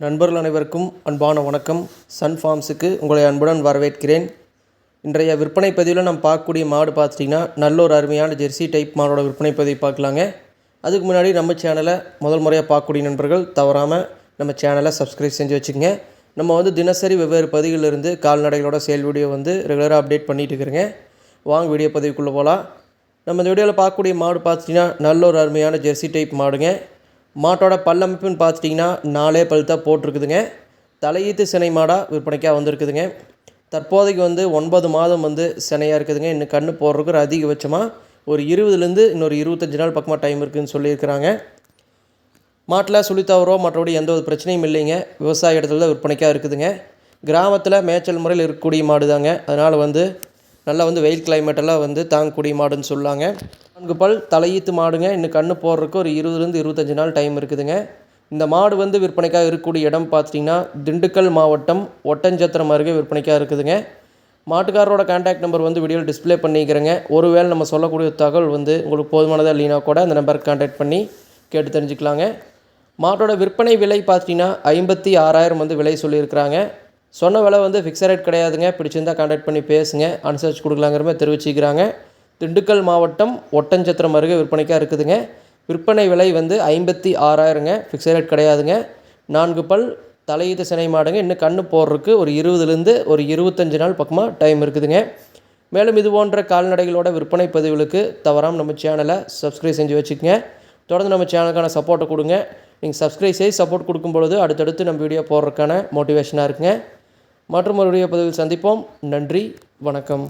நண்பர்கள் அனைவருக்கும் அன்பான வணக்கம். சன் ஃபார்ம்ஸுக்கு உங்களை அன்புடன் வரவேற்கிறேன். இன்றைய விற்பனை பதிவில் நம்ம பார்க்கக்கூடிய மாடு பார்த்துட்டிங்கன்னா நல்ல ஒரு அருமையான ஜெர்சி டைப் மாடோட விற்பனை பதிவு பார்க்கலாங்க. அதுக்கு முன்னாடி நம்ம சேனலை முதல் முறையாக பார்க்கக்கூடிய நண்பர்கள் தவறாமல் நம்ம சேனலை சப்ஸ்கிரைப் செஞ்சு வச்சுக்கோங்க. நம்ம வந்து தினசரி வெவ்வேறு பதிவுகளிலிருந்து கால்நடைகளோட சேல் வீடியோ வந்து ரெகுலராக அப்டேட் பண்ணிட்டு இருக்கிறேங்க. வாங்க வீடியோ பதிவுக்குள்ளே போகலாம் நம்ம இந்த வீடியோவில் பார்க்கக்கூடிய மாடு பார்த்துட்டிங்கன்னா நல்ல ஒரு அருமையான ஜெர்சி டைப் மாடுங்க. மாட்டோட பல்லமைப்புன்னு பார்த்துட்டிங்கன்னா நாலே பல் தான் போட்டிருக்குதுங்க. தலையீத்து சினை மாடாக விற்பனைக்காக வந்திருக்குதுங்க. தற்போதைக்கு வந்து ஒன்பது மாதம் வந்து சினையாக இருக்குதுங்க. இன்னும் கண்ணு போடுறதுக்கு ஒரு அதிகபட்சமாக ஒரு இருபதுலேருந்து இன்னொரு இருபத்தஞ்சி நாள் பக்கமாக டைம் இருக்குதுன்னு சொல்லியிருக்கிறாங்க. மாட்டில் சுழி மற்றபடி எந்த ஒரு பிரச்சனையும் இல்லைங்க. விவசாய இடத்துல தான் விற்பனைக்காக இருக்குதுங்க. கிராமத்தில் மேய்ச்சல் முறையில் இருக்கக்கூடிய மாடு தாங்க அதனால் வந்து நல்லா வந்து வெயில் கிளைமேட்டெல்லாம் வந்து தாங்கக்கூடிய மாடுன்னு சொல்லாங்க. நான்கு பல் தலையீத்து மாடுங்க. இன்னும் கண்ணு போடுறதுக்கு ஒரு இருபதுலேருந்து இருபத்தஞ்சி நாள் டைம் இருக்குதுங்க. இந்த மாடு வந்து விற்பனைக்காக இருக்கக்கூடிய இடம் பார்த்துட்டிங்கன்னா திண்டுக்கல் மாவட்டம் ஒட்டஞ்சத்திரம் அருகே விற்பனைக்காக இருக்குதுங்க. மாட்டுக்காரரோட கான்டாக்ட் நம்பர் வந்து வீடியோவில் டிஸ்பிளே பண்ணிக்கிறேங்க. ஒருவேளை நம்ம சொல்லக்கூடிய தகவல் வந்து உங்களுக்கு போதுமானதாக இல்லைனா கூட அந்த நம்பருக்கு கான்டாக்ட் பண்ணி கேட்டு தெரிஞ்சுக்கலாங்க. மாட்டோட விற்பனை விலை பார்த்தீங்கன்னா ஐம்பத்தி ஆறாயிரம் வந்து விலை சொல்லியிருக்கிறாங்க. சொன்ன விலை வந்து ஃபிக்ஸட் ரேட் கிடையாதுங்க. பிடிச்சிருந்தா கான்டாக்ட் பண்ணி பேசுங்க. அனுசரித்து கொடுக்கலாங்கிற மாதிரி தெரிவிச்சிக்கிறாங்க. திண்டுக்கல் மாவட்டம் ஒட்டஞ்சத்திரம் அருகே விற்பனைக்காக இருக்குதுங்க. விற்பனை விலை வந்து ஐம்பத்தி ஆறாயிரங்க. ஃபிக்ஸட் ரேட் கிடையாதுங்க. நான்கு பல் தலையீத்து சினை மாடுங்க. இன்னும் கண்ணு போடுறதுக்கு ஒரு இருபதுலேருந்து ஒரு இருபத்தஞ்சு நாள் பக்கமாக டைம் இருக்குதுங்க. மேலும் இது போன்ற கால்நடைகளோட விற்பனை பதிவுகளுக்கு தவறாமல் நம்ம சேனலை சப்ஸ்கிரைப் செஞ்சு வச்சுக்கோங்க. தொடர்ந்து நம்ம சேனலுக்கான சப்போர்ட்டை கொடுங்க. நீங்கள் சப்ஸ்கிரைப் செய்து சப்போர்ட் கொடுக்கும் பொழுது அடுத்தடுத்து நம்ம வீடியோ போடுறதுக்கான மோட்டிவேஷனாக இருக்குங்க. மற்றும் ஒரு வீடியோ பதிவில் சந்திப்போம். நன்றி. வணக்கம்.